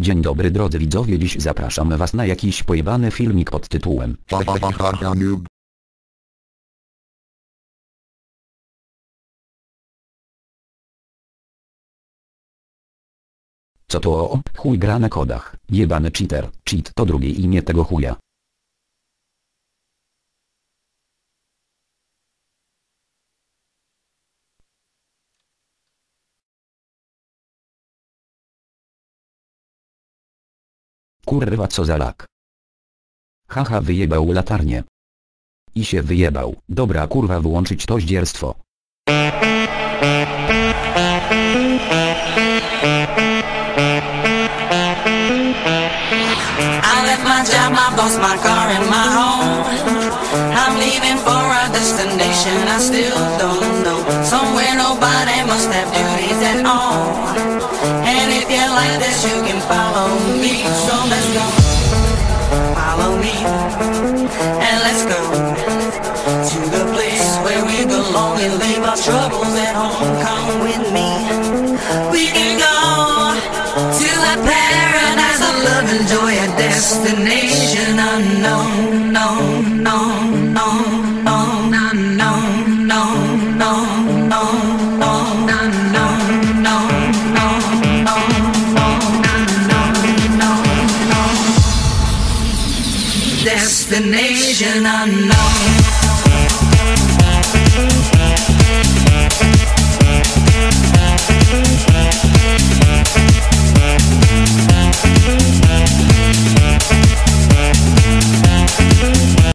Dzień dobry drodzy widzowie dziś zapraszam was na jakiś pojebany filmik pod tytułem. Co to o, chuj gra na kodach, jebany cheater, cheat to drugie imię tego chuja. Kurwa co za lak. Haha wyjebał latarnię. I się wyjebał, dobra kurwa wyłączyć to zdzierstwo. Somewhere nobody must have duties at all. And if you like this, you can follow me. So let's go. Follow me. And let's go to the place where we belong and leave our troubles at home. Come with me. We can go to a paradise of love and joy, a destination unknown, no, no, no, no, no, no, destination unknown.